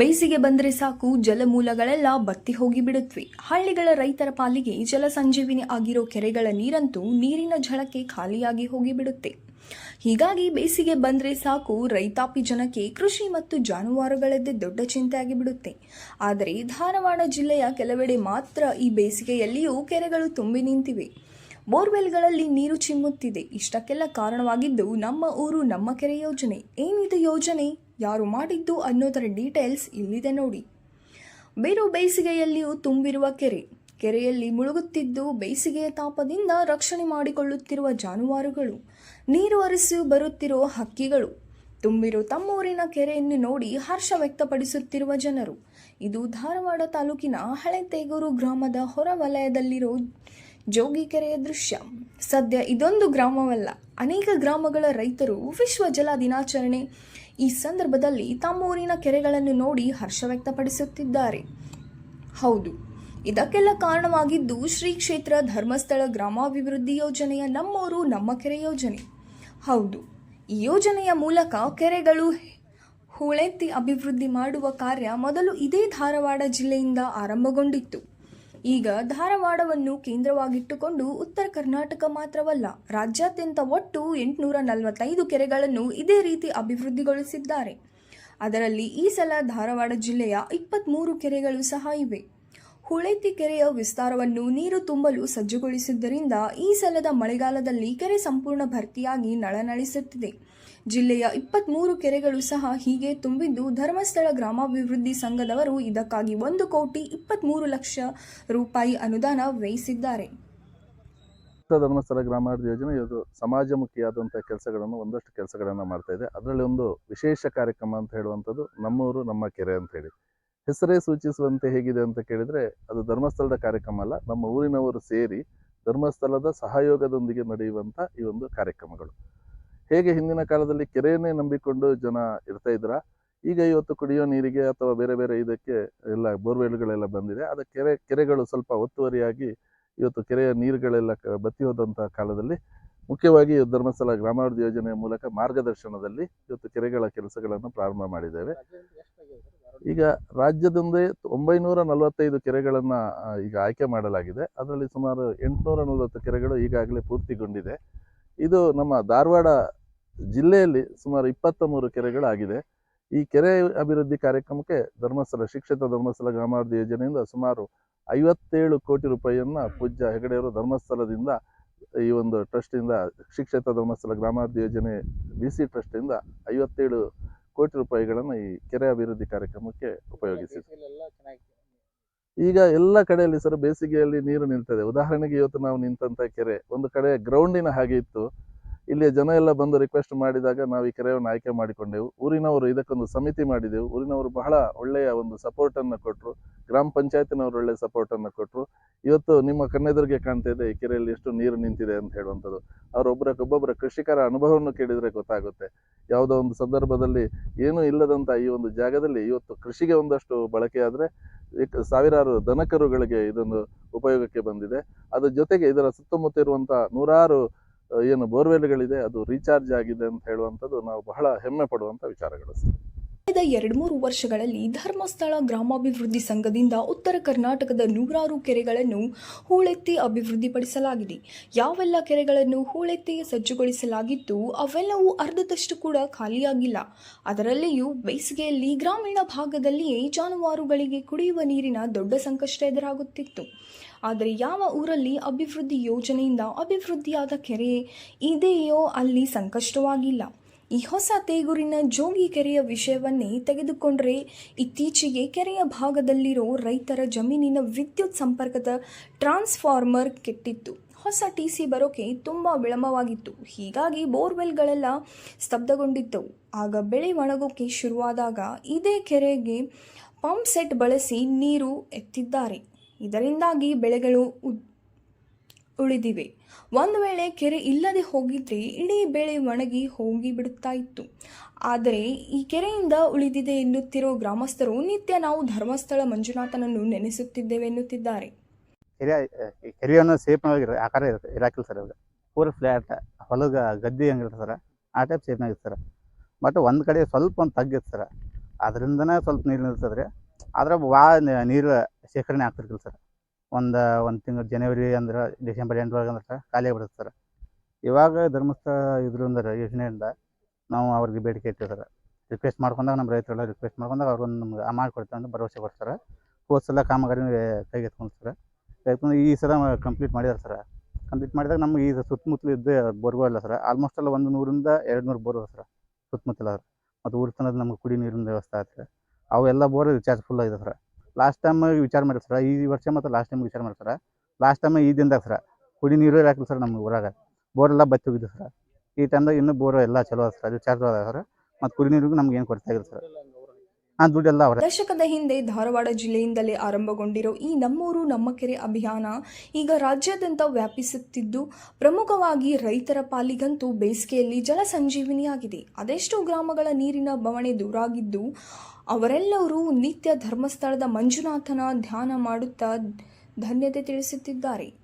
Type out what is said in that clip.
ಬೇಸಿಗೆ ಬಂದರೆ ಸಾಕು, ಜಲಮೂಲಗಳೆಲ್ಲ ಬತ್ತಿ ಹೋಗಿ ಬಿಡುತ್ತವೆ ಹಳ್ಳಿಗಳ ರೈತರ ಪಾಲಿಗೆ ಜಲ ಸಂಜೀವಿನಿ ಆಗಿರೋ ಕೆರೆಗಳ ನೀರಂತೂ ನೀರಿನ ಝಳಕ್ಕೆ ಖಾಲಿಯಾಗಿ ಹೋಗಿಬಿಡುತ್ತೆ ಹೀಗಾಗಿ ಬೇಸಿಗೆ ಬಂದರೆ ಸಾಕು, ರೈತಾಪಿ ಜನಕ್ಕೆ ಕೃಷಿ ಮತ್ತು ಜಾನುವಾರುಗಳದ್ದೇ ದೊಡ್ಡ ಚಿಂತೆಯಾಗಿ ಬಿಡುತ್ತೆ. ಆದರೆ ಧಾರವಾಡ ಜಿಲ್ಲೆಯ ಕೆಲವೆಡೆ ಮಾತ್ರ ಈ ಬೇಸಿಗೆಯಲ್ಲಿಯೂ ಕೆರೆಗಳು ತುಂಬಿ ನಿಂತಿವೆ. ಬೋರ್ವೆಲ್ಗಳಲ್ಲಿ ನೀರು ಚಿಮ್ಮುತ್ತಿದೆ. ಇಷ್ಟಕ್ಕೆಲ್ಲ ಕಾರಣವಾಗಿದ್ದು ನಮ್ಮ ಊರು ನಮ್ಮ ಕೆರೆ ಯೋಜನೆ. ಏನಿದು ಯೋಜನೆ? ಯಾರು ಮಾಡಿದ್ದು ಅನ್ನೋದರ ಡೀಟೇಲ್ಸ್ ಇಲ್ಲಿದೆ ನೋಡಿ. ಬೇರು ಬೇಸಿಗೆಯಲ್ಲಿಯೂ ತುಂಬಿರುವ ಕೆರೆ. ಕೆರೆಯಲ್ಲಿ ಮುಳುಗುತ್ತಿದ್ದು ಬೇಸಿಗೆಯ ತಾಪದಿಂದ ರಕ್ಷಣೆ ಮಾಡಿಕೊಳ್ಳುತ್ತಿರುವ ಜಾನುವಾರುಗಳು. ನೀರು ಹರಿಸಿ ಬರುತ್ತಿರುವ ಹಕ್ಕಿಗಳು. ತುಂಬಿರು ತಮ್ಮೂರಿನ ಕೆರೆಯನ್ನು ನೋಡಿ ಹರ್ಷ ವ್ಯಕ್ತಪಡಿಸುತ್ತಿರುವ ಜನರು. ಇದು ಧಾರವಾಡ ತಾಲೂಕಿನ ಹಳೆ ತೇಗೂರು ಗ್ರಾಮದ ಹೊರವಲಯದಲ್ಲಿರೋ ಜೋಗಿ ಕೆರೆಯ ದೃಶ್ಯ. ಸದ್ಯ ಇದೊಂದು ಗ್ರಾಮವಲ್ಲ, ಅನೇಕ ಗ್ರಾಮಗಳ ರೈತರು ವಿಶ್ವ ಜಲ ದಿನಾಚರಣೆ ಈ ಸಂದರ್ಭದಲ್ಲಿ ತಮ್ಮೂರಿನ ಕೆರೆಗಳನ್ನು ನೋಡಿ ಹರ್ಷ ವ್ಯಕ್ತಪಡಿಸುತ್ತಿದ್ದಾರೆ. ಹೌದು, ಇದಕ್ಕೆಲ್ಲ ಕಾರಣವಾಗಿದ್ದು ಶ್ರೀ ಕ್ಷೇತ್ರ ಧರ್ಮಸ್ಥಳ ಗ್ರಾಮಾಭಿವೃದ್ಧಿ ಯೋಜನೆಯ ನಮ್ಮೂರು, ನಮ್ಮ ಕೆರೆ ಯೋಜನೆ. ಹೌದು, ಈ ಯೋಜನೆಯ ಮೂಲಕ ಕೆರೆಗಳು ಹೂಳೆತ್ತಿ ಅಭಿವೃದ್ಧಿ ಮಾಡುವ ಕಾರ್ಯ ಮೊದಲು ಇದೇ ಧಾರವಾಡ ಜಿಲ್ಲೆಯಿಂದ ಆರಂಭಗೊಂಡಿತ್ತು. ಈಗ ಧಾರವಾಡವನ್ನು ಕೇಂದ್ರವಾಗಿಟ್ಟುಕೊಂಡು ಉತ್ತರ ಕರ್ನಾಟಕ ಮಾತ್ರವಲ್ಲ, ರಾಜ್ಯಾದ್ಯಂತ ಒಟ್ಟು ಎಂಟುನೂರ ನಲವತ್ತೈದು ಕೆರೆಗಳನ್ನು ಇದೇ ರೀತಿ ಅಭಿವೃದ್ಧಿಗೊಳಿಸಿದ್ದಾರೆ. ಅದರಲ್ಲಿ ಈ ಸಲ ಧಾರವಾಡ ಜಿಲ್ಲೆಯ ಇಪ್ಪತ್ತ್ಮೂರು ಕೆರೆಗಳು ಸಹ ಇವೆ. ಹುಳೆತ್ತಿ ಕೆರೆಯ ವಿಸ್ತಾರವನ್ನು ನೀರು ತುಂಬಲು ಸಜ್ಜುಗೊಳಿಸಿದ್ದರಿಂದ ಈ ಸಲದ ಮಳೆಗಾಲದಲ್ಲಿ ಕೆರೆ ಸಂಪೂರ್ಣ ಭರ್ತಿಯಾಗಿ ನಳನಳಿಸುತ್ತಿದೆ. ಜಿಲ್ಲೆಯ ಇಪ್ಪತ್ತ್ಮೂರು ಕೆರೆಗಳು ಸಹ ಹೀಗೆ ತುಂಬಿದ್ದು ಧರ್ಮಸ್ಥಳ ಗ್ರಾಮಾಭಿವೃದ್ಧಿ ಸಂಘದವರು ಇದಕ್ಕಾಗಿ ಒಂದು ಕೋಟಿ ಇಪ್ಪತ್ತ್ಮೂರು ಲಕ್ಷ ರೂಪಾಯಿ ಅನುದಾನ ವ್ಯಯಿಸಿದ್ದಾರೆ. ಧರ್ಮಸ್ಥಳ ಗ್ರಾಮಾಭಿವೃದ್ಧಿ ಯೋಜನೆ ಇದು ಸಮಾಜಮುಖಿಯಾದಂಥ ಕೆಲಸಗಳನ್ನು, ಒಂದಷ್ಟು ಕೆಲಸಗಳನ್ನು ಮಾಡ್ತಾ ಇದೆ. ಅದರಲ್ಲಿ ಒಂದು ವಿಶೇಷ ಕಾರ್ಯಕ್ರಮ ಅಂತ ಹೇಳುವಂಥದ್ದು ನಮ್ಮೂರು, ನಮ್ಮ ಕೆರೆ ಅಂತ ಹೇಳಿ. ಹೆಸರೇ ಸೂಚಿಸುವಂತೆ ಹೇಗಿದೆ ಅಂತ ಕೇಳಿದರೆ ಅದು ಧರ್ಮಸ್ಥಳದ ಕಾರ್ಯಕ್ರಮ ಅಲ್ಲ, ನಮ್ಮ ಊರಿನವರು ಸೇರಿ ಧರ್ಮಸ್ಥಳದ ಸಹಯೋಗದೊಂದಿಗೆ ನಡೆಯುವಂಥ ಈ ಒಂದು ಕಾರ್ಯಕ್ರಮಗಳು. ಹೇಗೆ ಹಿಂದಿನ ಕಾಲದಲ್ಲಿ ಕೆರೆಯನ್ನೇ ನಂಬಿಕೊಂಡು ಜನ ಇರ್ತಾ ಇದ್ರ? ಈಗ ಇವತ್ತು ಕುಡಿಯೋ ನೀರಿಗೆ ಅಥವಾ ಬೇರೆ ಬೇರೆ ಇದಕ್ಕೆ ಎಲ್ಲ ಬೋರ್ವೆಲ್ಗಳೆಲ್ಲ ಬಂದಿದೆ. ಅದ ಕೆರೆ, ಕೆರೆಗಳು ಸ್ವಲ್ಪ ಒತ್ತುವರಿಯಾಗಿ ಇವತ್ತು ಕೆರೆಯ ನೀರುಗಳೆಲ್ಲ ಬತ್ತಿ ಹೋದಂತಹ ಕಾಲದಲ್ಲಿ ಮುಖ್ಯವಾಗಿ ಧರ್ಮಸ್ಥಳ ಗ್ರಾಮಾಭಿವೃದ್ಧಿ ಯೋಜನೆಯ ಮೂಲಕ ಮಾರ್ಗದರ್ಶನದಲ್ಲಿ ಇವತ್ತು ಕೆರೆಗಳ ಕೆಲಸಗಳನ್ನು ಪ್ರಾರಂಭ ಮಾಡಿದ್ದೇವೆ. ಈಗ ರಾಜ್ಯದೊಂದೇ ಒಂಬೈನೂರ ನಲವತ್ತೈದು ಕೆರೆಗಳನ್ನು ಈಗ ಆಯ್ಕೆ ಮಾಡಲಾಗಿದೆ. ಅದರಲ್ಲಿ ಸುಮಾರು ಎಂಟುನೂರ ನಲವತ್ತು ಕೆರೆಗಳು ಈಗಾಗಲೇ ಪೂರ್ತಿಗೊಂಡಿದೆ. ಇದು ನಮ್ಮ ಧಾರವಾಡ ಜಿಲ್ಲೆಯಲ್ಲಿ ಸುಮಾರು ಇಪ್ಪತ್ತ ಮೂರು ಕೆರೆಗಳಾಗಿದೆ. ಈ ಕೆರೆ ಅಭಿವೃದ್ಧಿ ಕಾರ್ಯಕ್ರಮಕ್ಕೆ ಧರ್ಮಸ್ಥಳ ಶಿಕ್ಷಿತ ಧರ್ಮಸ್ಥಳ ಗ್ರಾಮಾಭಿವೃದ್ಧಿ ಯೋಜನೆಯಿಂದ ಸುಮಾರು ಐವತ್ತೇಳು ಕೋಟಿ ರೂಪಾಯಿಯನ್ನ ಪೂಜ್ಯ ಹೆಗಡೆಯವರು ಧರ್ಮಸ್ಥಳದಿಂದ ಈ ಒಂದು ಟ್ರಸ್ಟಿಂದ ಶಿಕ್ಷಿತ ಧರ್ಮಸ್ಥಳ ಗ್ರಾಮಾಭಿವೃದ್ಧಿ ಯೋಜನೆ ಬಿ ಸಿ ಟ್ರಸ್ಟಿಂದ ಐವತ್ತೇಳು ಕೋಟಿ ರೂಪಾಯಿಗಳನ್ನು ಈ ಕೆರೆ ಅಭಿವೃದ್ಧಿ ಕಾರ್ಯಕ್ರಮಕ್ಕೆ ಉಪಯೋಗಿಸಿದೆ ಈಗ ಎಲ್ಲ ಕಡೆಯಲ್ಲಿ ಸರ್ ಬೇಸಿಗೆಯಲ್ಲಿ ನೀರು ನಿಲ್ತದೆ ಉದಾಹರಣೆಗೆ ಇವತ್ತು ನಾವು ನಿಂತಂತ ಕೆರೆ ಒಂದು ಕಡೆ ಗ್ರೌಂಡಿನ ಹಾಗೆ ಇತ್ತು. ಇಲ್ಲಿ ಜನ ಎಲ್ಲ ಬಂದು ರಿಕ್ವೆಸ್ಟ್ ಮಾಡಿದಾಗ ನಾವು ಈ ಕೆರೆಯನ್ನು ಆಯ್ಕೆ ಮಾಡಿಕೊಂಡೆವು. ಊರಿನವರು ಇದಕ್ಕೊಂದು ಸಮಿತಿ ಮಾಡಿದೆವು. ಊರಿನವರು ಬಹಳ ಒಳ್ಳೆಯ ಒಂದು ಸಪೋರ್ಟ್ ಅನ್ನು ಕೊಟ್ಟರು ಗ್ರಾಮ ಪಂಚಾಯತಿನವರು ಒಳ್ಳೆಯ ಸಪೋರ್ಟ್ ಅನ್ನು ಕೊಟ್ಟರು ಇವತ್ತು ನಿಮ್ಮ ಕಣ್ಣೆದುರಿಗೆ ಕಾಣ್ತಾ ಇದೆ ಈ ಕೆರೆಯಲ್ಲಿ ಎಷ್ಟು ನೀರು ನಿಂತಿದೆ ಅಂತ ಹೇಳುವಂಥದ್ದು. ಅವರೊಬ್ಬರ ಒಬ್ಬೊಬ್ಬರ ಕೃಷಿಕರ ಅನುಭವವನ್ನು ಕೇಳಿದರೆ ಗೊತ್ತಾಗುತ್ತೆ. ಯಾವುದೋ ಒಂದು ಸಂದರ್ಭದಲ್ಲಿ ಏನೂ ಇಲ್ಲದಂಥ ಈ ಒಂದು ಜಾಗದಲ್ಲಿ ಇವತ್ತು ಕೃಷಿಗೆ ಒಂದಷ್ಟು ಬಳಕೆಯಾದರೆ ಸಾವಿರಾರು ದನಕರುಗಳಿಗೆ ಇದೊಂದು ಉಪಯೋಗಕ್ಕೆ ಬಂದಿದೆ. ಅದರ ಜೊತೆಗೆ ಇದರ ಸುತ್ತಮುತ್ತ ಇರುವಂಥ ನೂರಾರು ಏನು ಬೋರ್ವೆಲ್ಗಳಿದೆ, ಅದು ರೀಚಾರ್ಜ್ ಆಗಿದೆ ಅಂತ ಹೇಳುವಂಥದ್ದು ನಾವು ಬಹಳ ಹೆಮ್ಮೆ ಪಡುವಂಥ ವಿಚಾರಗಳು ಕಳೆದ ಎರಡು ಮೂರು ವರ್ಷಗಳಲ್ಲಿ ಧರ್ಮಸ್ಥಳ ಗ್ರಾಮಾಭಿವೃದ್ಧಿ ಸಂಘದಿಂದ ಉತ್ತರ ಕರ್ನಾಟಕದ ನೂರಾರು ಕೆರೆಗಳನ್ನು ಹೂಳೆತ್ತಿ ಅಭಿವೃದ್ಧಿಪಡಿಸಲಾಗಿದೆ. ಯಾವೆಲ್ಲ ಕೆರೆಗಳನ್ನು ಹೂಳೆತ್ತಿ ಸಜ್ಜುಗೊಳಿಸಲಾಗಿದ್ದು ಅವೆಲ್ಲವೂ ಅರ್ಧದಷ್ಟು ಕೂಡ ಖಾಲಿಯಾಗಿಲ್ಲ. ಅದರಲ್ಲಿಯೂ ಬೇಸಿಗೆಯಲ್ಲಿ ಗ್ರಾಮೀಣ ಭಾಗದಲ್ಲಿಯೇ ಜಾನುವಾರುಗಳಿಗೆ ಕುಡಿಯುವ ನೀರಿನ ದೊಡ್ಡ ಸಂಕಷ್ಟ ಎದುರಾಗುತ್ತಿತ್ತು. ಆದರೆ ಯಾವ ಊರಲ್ಲಿ ಅಭಿವೃದ್ಧಿ ಯೋಜನೆಯಿಂದ ಅಭಿವೃದ್ಧಿಯಾದ ಕೆರೆ ಇದೆಯೋ ಅಲ್ಲಿ ಸಂಕಷ್ಟವಾಗಿಲ್ಲ. ಈ ಹೊಸ ತೇಗೂರಿನ ಜೋಗಿ ಕೆರೆಯ ವಿಷಯವನ್ನೇ ತೆಗೆದುಕೊಂಡರೆ ಇತ್ತೀಚೆಗೆ ಕೆರೆಯ ಭಾಗದಲ್ಲಿರೋ ರೈತರ ಜಮೀನಿನ ವಿದ್ಯುತ್ ಸಂಪರ್ಕದ ಟ್ರಾನ್ಸ್ಫಾರ್ಮರ್ ಕೆಟ್ಟಿತ್ತು. ಹೊಸ ಟಿ ಸಿ ಬರೋಕೆ ತುಂಬ ವಿಳಂಬವಾಗಿತ್ತು. ಹೀಗಾಗಿ ಬೋರ್ವೆಲ್ಗಳೆಲ್ಲ ಸ್ತಬ್ಧಗೊಂಡಿದ್ದವು. ಆಗ ಬೆಳೆ ಒಣಗೋಕೆ ಶುರುವಾದಾಗ ಇದೇ ಕೆರೆಗೆ ಪಂಪ್ ಸೆಟ್ ಬಳಸಿ ನೀರು ಎತ್ತಿದ್ದಾರೆ. ಇದರಿಂದಾಗಿ ಬೆಳೆಗಳು ಉಳಿದಿವೆ. ಒಂದು ವೇಳೆ ಕೆರೆ ಇಲ್ಲದೆ ಹೋಗಿದ್ರೆ ಇಡೀ ಬೆಳೆ ಒಣಗಿ ಹೋಗಿ ಬಿಡುತ್ತಾ ಇತ್ತು. ಆದರೆ ಈ ಕೆರೆಯಿಂದ ಉಳಿದಿದೆ ಎನ್ನುತ್ತಿರುವ ಗ್ರಾಮಸ್ಥರು ನಿತ್ಯ ನಾವು ಧರ್ಮಸ್ಥಳ ಮಂಜುನಾಥನನ್ನು ನೆನೆಸುತ್ತಿದ್ದೇವೆ ಎನ್ನುತ್ತಿದ್ದಾರೆ. ಕೆರೆ ಕೆರೆಯನ್ನು ಸೇಫ್ನಾಗಿ ಆಕಾರ ಇರಾಕಿಲ್ಲ ಸರ್ ಇವಾಗ ಪೂರ ಫ್ಲ್ಯಾಟ್ ಹೊಲಗ, ಗದ್ದೆ ಹಂಗಿರುತ್ತೆ ಸರ್. ಆ ಟೈಪ್ ಸರ್. ಬಟ್ ಒಂದು ಕಡೆ ಸ್ವಲ್ಪ ಒಂದು ತಗ್ಗಿತ್ತು ಸರ್. ಅದರಿಂದನೇ ಸ್ವಲ್ಪ ನೀರು ನಿಲ್ತದೆ ರೀ ಆದ್ರೆ ಭಾಳ ನೀರು ಶೇಖರಣೆ ಆಗ್ತಿರ್ಕಿಲ್ಲ ಸರ್. ಒಂದು ಒಂದು ತಿಂಗಳು ಜನವರಿ ಅಂದ್ರೆ ಡಿಸೆಂಬರ್ ಎಂಡ್ ಒಳಗೆ ಅಂದ್ರೆ ಖಾಲಿ ಆಗ್ಬಿಡುತ್ತೆ ಸರ್. ಇವಾಗ ಧರ್ಮಸ್ಥಳ ಇದ್ರಿಂದ ಯೋಜನೆಯಿಂದ ನಾವು ಅವ್ರಿಗೆ ಬೇಡಿಕೆ ಇಟ್ಟಿವಿ ಸರ್. ರಿಕ್ವೆಸ್ಟ್ ಮಾಡ್ಕೊಂಡಾಗ ನಮ್ಮ ರೈತರೆಲ್ಲ ರಿಕ್ವೆಸ್ಟ್ ಮಾಡ್ಕೊಂಡಾಗ ಅವ್ರು ಒಂದು ನಮ್ಗೆ ಮಾಡಿಕೊಡ್ತಾರೆ ಅಂತ ಭರವಸೆ ಕೊಡ್ತಾರೆ ಹೋದ ಸಲ ಕಾಮಗಾರಿ ಕೈಗೆ ಎತ್ಕೊಂಡು ಸರ್. ಎತ್ಕೊಂಡು ಈ ಸಲ ಕಂಪ್ಲೀಟ್ ಮಾಡಿದಾರೆ ಸರ್. ಕಂಪ್ಲೀಟ್ ಮಾಡಿದಾಗ ನಮ್ಗೆ ಈ ಸುತ್ತಮುತ್ತಲು ಇದ್ದ ಬೋರ್ಗೋ ಇಲ್ಲ ಸರ್. ಆಲ್ಮೋಸ್ಟ್ ಎಲ್ಲ ಒಂದು ನೂರಿಂದ ಎರಡು ನೂರು ಬೋರ್ ಸರ್ ಸುತ್ತಮುತ್ತಲ ಮತ್ತು ಊರ ನಮ್ಗೆ ಕುಡಿ ನೀರಿನ ವ್ಯವಸ್ಥೆ ಆಯ್ತು ಅವೆಲ್ಲ ಬೋರ್ ರಿಚಾರ್ಜ್ ಫುಲ್ ಆಗಿದೆ ಸರ್ ಲಾಸ್ಟ್ ಟೈಮ್ ವಿಚಾರ ಮಾಡಿ ಸರ್ ಈ ವರ್ಷ ಮತ್ತು ಲಾಸ್ಟ್ ಟೈಮ್ ವಿಚಾರ ಮಾಡ್ತಾರೆ ಲಾಸ್ಟ್ ಟೈಮ್ ಈ ದಿನದಾಗ ಸರ್ ಕುಡಿ ನೀರು ಇರಾಕಿಲ್ಲ ಸರ್ ನಮ್ಮ ಊರಾಗ. ಬೋರ್ ಎಲ್ಲ ಬತ್ತಿ ಹೋಗಿದ್ದು ಸರ್ ಈ ಟೈಮ್ದಾಗ ಇನ್ನೂ ಬೋರ್ ಎಲ್ಲ ಚಲೋ ಅದ ಸರ್ ರಿಚಾರ್ಜ್ ಅದ ಸರ್ ಮತ್ತು ಕುಡಿ ನೀರಿಗೂ ನಮ್ಗೆ ಏನು ಕೊರತೆ ಆಗಿಲ್ಲ ಸರ್ ಆ ಅವರ. ದಶಕದ ಹಿಂದೆ ಧಾರವಾಡ ಜಿಲ್ಲೆಯಿಂದಲೇ ಆರಂಭಗೊಂಡಿರೋ ಈ ನಮ್ಮೂರು ನಮ್ಮ ಕೆರೆ ಅಭಿಯಾನ ಈಗ ರಾಜ್ಯಾದ್ಯಂತ ವ್ಯಾಪಿಸುತ್ತಿದ್ದು, ಪ್ರಮುಖವಾಗಿ ರೈತರ ಪಾಲಿಗಂತೂ ಬೇಸಿಗೆಯಲ್ಲಿ ಜಲ ಸಂಜೀವಿನಿಯಾಗಿದೆ. ಅದೆಷ್ಟೋ ಗ್ರಾಮಗಳ ನೀರಿನ ಬವಣೆ ದೂರಾಗಿದ್ದು, ಅವರೆಲ್ಲರೂ ನಿತ್ಯ ಧರ್ಮಸ್ಥಳದ ಮಂಜುನಾಥನ ಧ್ಯಾನ ಮಾಡುತ್ತಾ ಧನ್ಯತೆ ತಿಳಿಸುತ್ತಿದ್ದಾರೆ.